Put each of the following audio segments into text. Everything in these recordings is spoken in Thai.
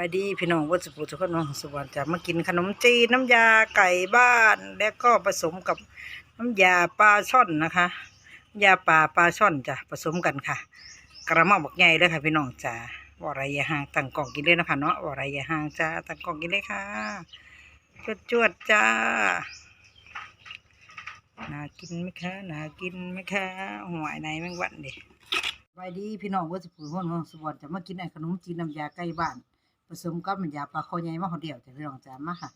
บายดีพี่น้องวัดสุภูทุกคนน้องสุวรรณจะมากินขนมจีนน้ำยาไก่บ้าน แล้วก็ผสมกับน้ำยาปลาช่อนนะคะน้ำยาปลาปลาช่อนจ้ะผสมกันค่ะ กระหม่อมบักใหญ่เลยค่ะพี่น้องจ้ะวอไรอยาห่างตั้งกล่องกินเลยนะคะเนาะวอไรอยาห่างจ้าตั้งกล่องกินเลยค่ะจวดจวดจ้าน่ากินไหมคะน่ากินไหมคะหวยในแมงวันดิไปดีพี่น้องว่าสิปุ๋ยห้อนของสุวรรค์จะมากินไอ้ขนมจีนน้ำยาใกล้บ้าน ผสมกับน้ำยาปลาคอใหญ่มาคนเดียวจะพี่น้องจ๋ามาค่ะ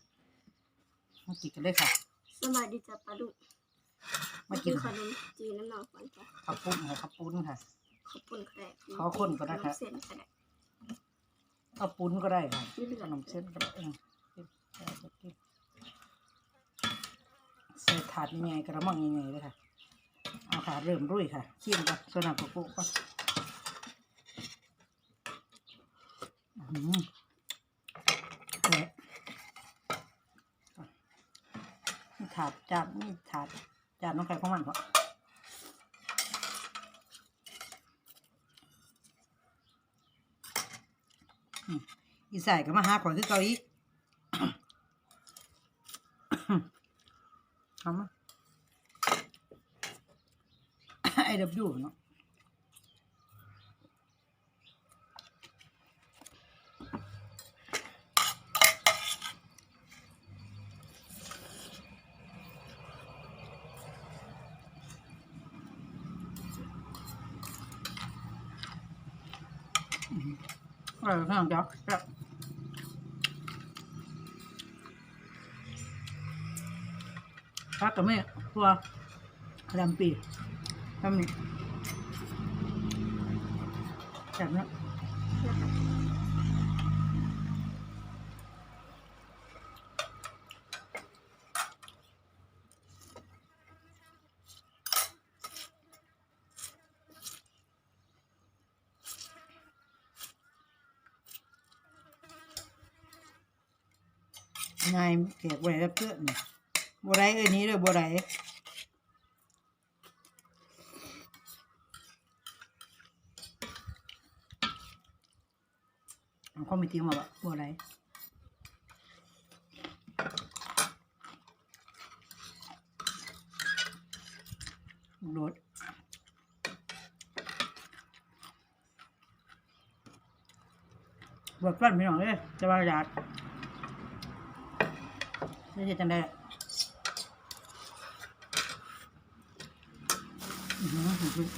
มากินกันเลยค่ะสวัสดีจ้ะปลาดุกมากินขนมจีนน้ำหนองฟันจ้ะข้าวปุ้นค่ะข้าวปุ้นค่ะขอบคุณแครกขอคนก่อนนะคะเส้นก็ได้ข้าวปุ้นก็ได้ค่ะไม่เหลือขนมเส้นก็ได้เออใส่ถาดยังไงกระมังยังไงเลยค่ะเอาค่ะเริ่มรุ่ยค่ะชิมก่อนส่วนน้ำกระปุกก่อนอื้อหือแหละนี่ถาดจานนี่ถาดจับน้องไก่ของมันเหรออืมอีสายก็มาหาของที่เกาอีกเอามาไอเดับยูเนาะ อร่อยข้างจักจักพักกับแม่ตัวดำปีทำนี่แบบนี้ นายแขกไว้แล้วเพื่อนบัวไรเอ้ยนี้เลยบัวไรเอาข้อมีติ้งมาแบะบัวไรโดดบวชฟันพี่น้องเลยจะว่าอยาก นี่จจังได้อื้อหือหือหือ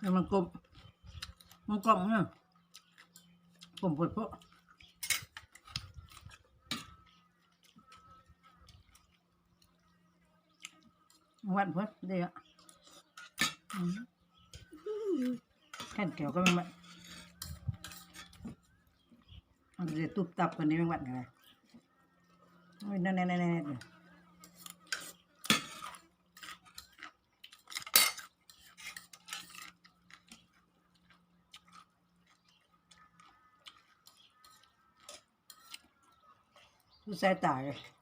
แล้วมันกลม มันกล่องเนี่ยผมปวดเพราะวันเพิ่นเดี๋ยวแค่นเกี่ยวก็ไม่มามันจะตุบตับกันนี้ไม่หวัดกันเลยนั่นนั่นนั่นนั่น นั่นดูส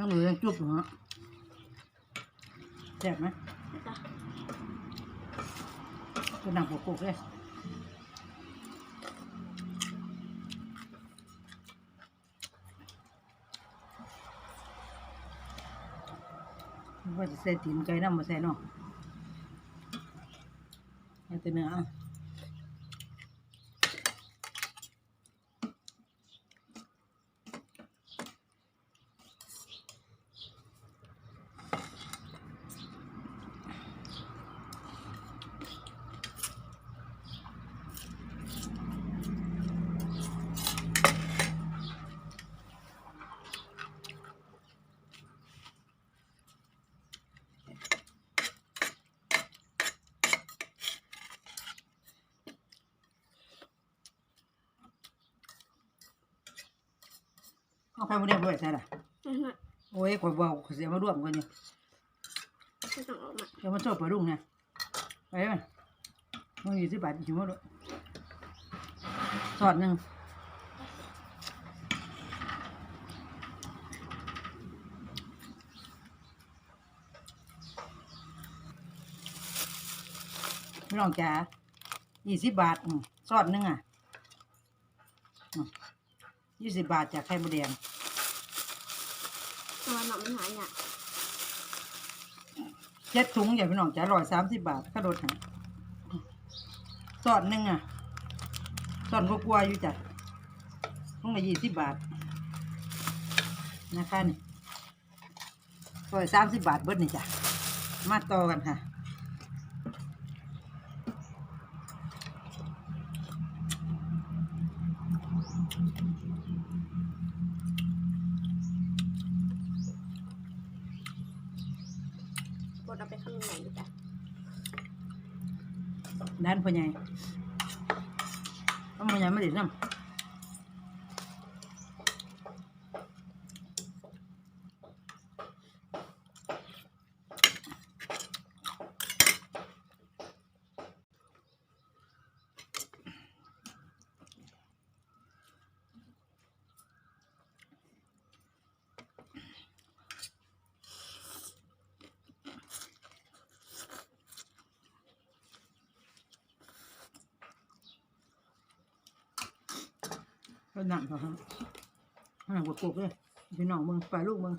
ทั้งมือยังจุบอยู่ฮะแซ่บไหมจ้ะก็นั่งกุกๆเลยว่าจะใส่ตีนไก่น้ำมาใส่เนาะเอาแต่เนื้อ เอาเอาไข่มดแดงด้วยใช่ละนั่นน่ะโอ้ยข่อยบอกข่อยเสียมาร่วมกันอยู่ไม่ต้องออกมาเดี๋ยวมาโชว์ปลาดุกเนี่ยไปไหมมันอยู่ที่บาทอยู่มั้งด้วยสอดหนึ่งพี่น้องจ๋ายี่สิบบาทอืมสอดหนึ่งอะ ยี่สิบบาทจากไข่มดแดงตัวหนอนมันหายเนี่ยเจ็ดถุงอย่าพี่น้องจ๋าร้อยสามสิบบาทก็โดดหาสอดหนึ่งอะสอดกลัวาๆอยู่จ้ะต้องละยี่สิบบาท นะคะนี่ร้อยสามสิบบาทเบิดนี่จ้ะมาต่อกันค่ะ กดเอาไปข้างในดีกว่าด้านพ่อใหญ่เอาพ่อใหญ่มาเด็ดน้ำ ก็หนักเขาครับหนักกว่ากเลยพี่น้องมึงปล่อยลูกมึง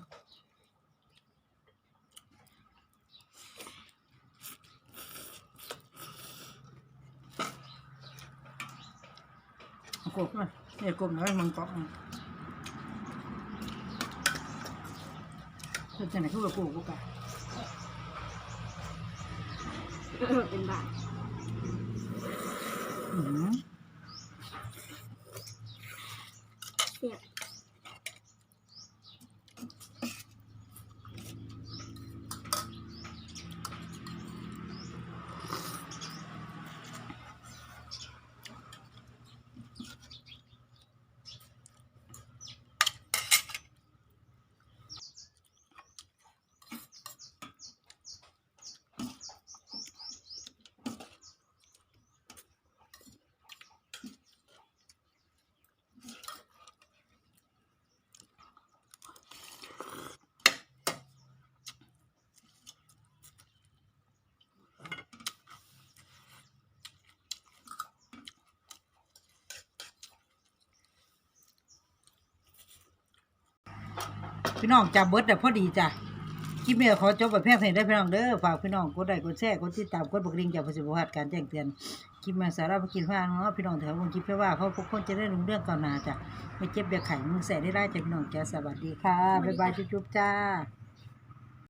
กบมาเนี่ยกบน้อยมึงกาะอะเป็นจังไหนคือว่ากบกูกะเออเป็นบาทอืม เสีย พี่น้องจับเบิร์ดแต่พอดีจ้ะคลิปนี้ขอจบแบบเพียงเสียงได้พี่น้องเด้อฝากพี่น้องกดไลค์กดแชร์กดติดตามกดบักลิงจากประสิทธิภาพการแจ้งเตือนคลิปมาสาระพกินพาเนาะพี่น้องแถววงคลิปเพื่อว่าเขาพวกคนจะได้รู้เรื่องก่อนหนาจ้ะไม่เจ็บเบียไข่มึงใส่ได้ได้จ้ะพี่น้องจ้ะสวัสดีค่ะบ๊ายบายจุ๊บจ้า